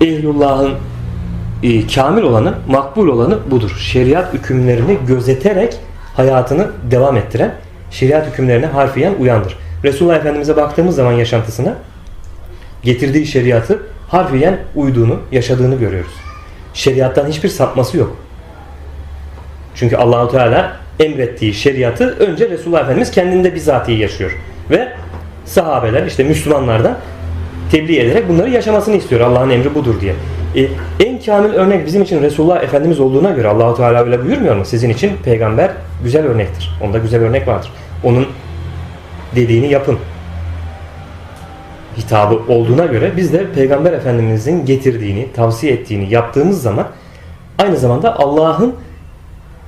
ehlullahın e, kamil olanı, makbul olanı budur. Şeriat hükümlerini gözeterek hayatını devam ettiren, şeriat hükümlerine harfiyen uyandır. Resulullah Efendimiz'e baktığımız zaman yaşantısına getirdiği şeriatı harfiyen uyduğunu, yaşadığını görüyoruz. Şeriattan hiçbir sapması yok. Çünkü Allahu Teala emrettiği şeriatı önce Resulullah Efendimiz kendinde bizatihi yaşıyor. Ve sahabeler işte Müslümanlardan tebliğ ederek bunları yaşamasını istiyor. Allah'ın emri budur diye. E, en kamil örnek bizim için Resulullah Efendimiz olduğuna göre Allahu Teala öyle buyurmuyor mu? Sizin için peygamber güzel örnektir. Onda güzel örnek vardır. Onun dediğini yapın hitabı olduğuna göre biz de Peygamber Efendimizin getirdiğini, tavsiye ettiğini yaptığımız zaman aynı zamanda Allah'ın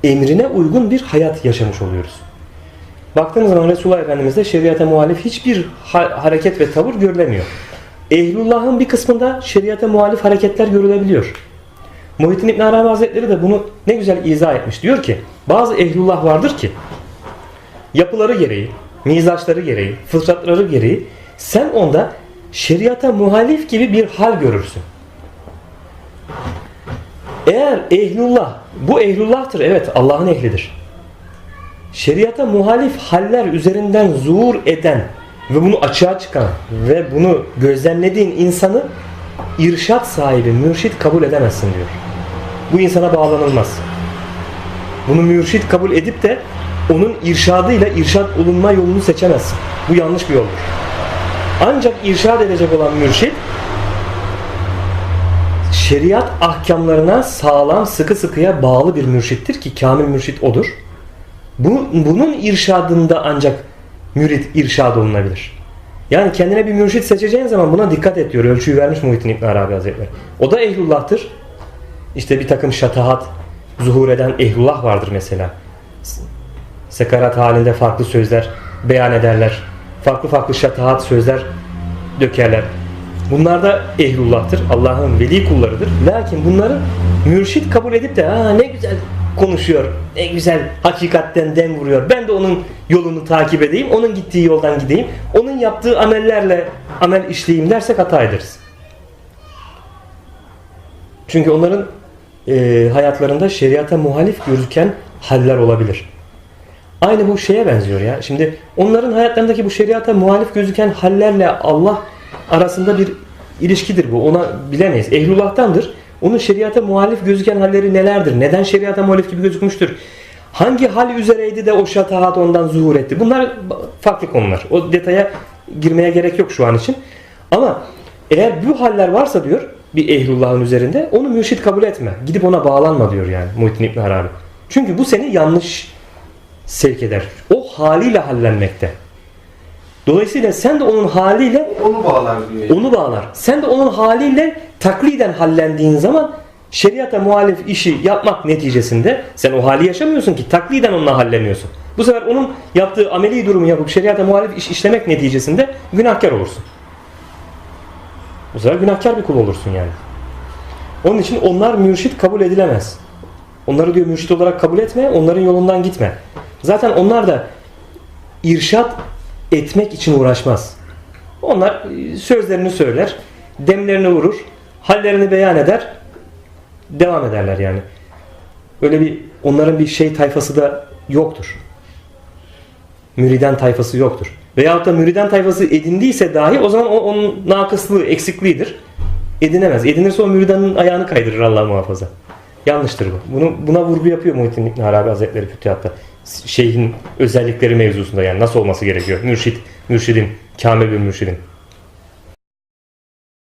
emrine uygun bir hayat yaşamış oluyoruz. Baktığımız zaman Resulullah Efendimiz'de şeriata muhalif hiçbir ha- hareket ve tavır görülemiyor. Ehlullah'ın bir kısmında şeriata muhalif hareketler görülebiliyor. Muhittin İbn Arabi Hazretleri de bunu ne güzel izah etmiş. Diyor ki bazı ehlullah vardır ki yapıları gereği, mizaçları gereği, fıtratları gereği sen onda şeriata muhalif gibi bir hal görürsün. Eğer ehlullah, bu ehlullah'tır evet Allah'ın ehlidir. Şeriata muhalif haller üzerinden zuhur eden ve bunu açığa çıkan ve bunu gözlemlediğin insanı irşat sahibi, mürşit kabul edemezsin diyor. Bu insana bağlanılmaz. Bunu mürşit kabul edip de onun irşadıyla irşat olunma yolunu seçemezsin. Bu yanlış bir yoldur. Ancak irşad edecek olan mürşit şeriat ahkamlarına sağlam sıkı sıkıya bağlı bir mürşittir ki kamil mürşit odur. Bu, bunun irşadında ancak mürit irşad olunabilir. Yani kendine bir mürşit seçeceğin zaman buna dikkat et diyor. Ölçüyü vermiş Muhittin İbn Arabi Hazretleri. O da ehlullah'tır. İşte bir takım şatahat zuhur eden ehlullah vardır mesela. Sekarat halinde farklı sözler beyan ederler. Farklı farklı şatahat sözler dökerler. Bunlar da ehlullah'tır. Allah'ın veli kullarıdır. Lakin bunları mürşit kabul edip de ne güzel konuşuyor. Ne güzel hakikatten dem vuruyor. Ben de onun yolunu takip edeyim. Onun gittiği yoldan gideyim. Onun yaptığı amellerle amel işleyeyim dersek hata ederiz. Çünkü onların e, hayatlarında şeriata muhalif gözüken haller olabilir. Aynı bu şeye benziyor ya. Şimdi onların hayatlarındaki bu şeriata muhalif gözüken hallerle Allah arasında bir ilişkidir bu. Ona bilemeyiz. Ehlullah'tandır. Onun şeriata muhalif gözüken halleri nelerdir? Neden şeriata muhalif gibi gözükmüştür? Hangi hal üzereydi de o şatahat ondan zuhur etti? Bunlar farklı konular. O detaya girmeye gerek yok şu an için. Ama eğer bu haller varsa diyor bir ehlullahın üzerinde onu mürşit kabul etme. Gidip ona bağlanma diyor yani Muhittin İbn Arabi. Çünkü bu seni yanlış sevk eder. O haliyle hallenmekte. Dolayısıyla sen de onun haliyle Onu bağlar diyor. yani. onu bağlar. Sen de onun haliyle takliden hallendiğin zaman şeriata muhalif işi yapmak neticesinde sen o hali yaşamıyorsun ki takliden onunla halleniyorsun. Bu sefer onun yaptığı ameli durumu yapıp şeriata muhalif iş işlemek neticesinde günahkar olursun. Bu sefer günahkar bir kul olursun yani. Onun için onlar mürşit kabul edilemez. Onları diyor mürşit olarak kabul etme, onların yolundan gitme. Zaten onlar da irşat etmek için uğraşmaz. Onlar e, sözlerini söyler, demlerini vurur, hallerini beyan eder, devam ederler yani. Öyle bir onların bir şey tayfası da yoktur. Müriden tayfası yoktur. Veyahut da müriden tayfası edindiyse dahi o zaman o, onun nakıslığı, eksikliğidir. Edinemez. Edinirse o müridanın ayağını kaydırır Allah muhafaza. Yanlıştır bu. Bunu, buna vurgu yapıyor Muhittin İbn Arabi Hazretleri Fütühat'ta. Şeyhin özellikleri mevzusunda yani nasıl olması gerekiyor? Mürşit, mürşidin, kamil bir mürşidin.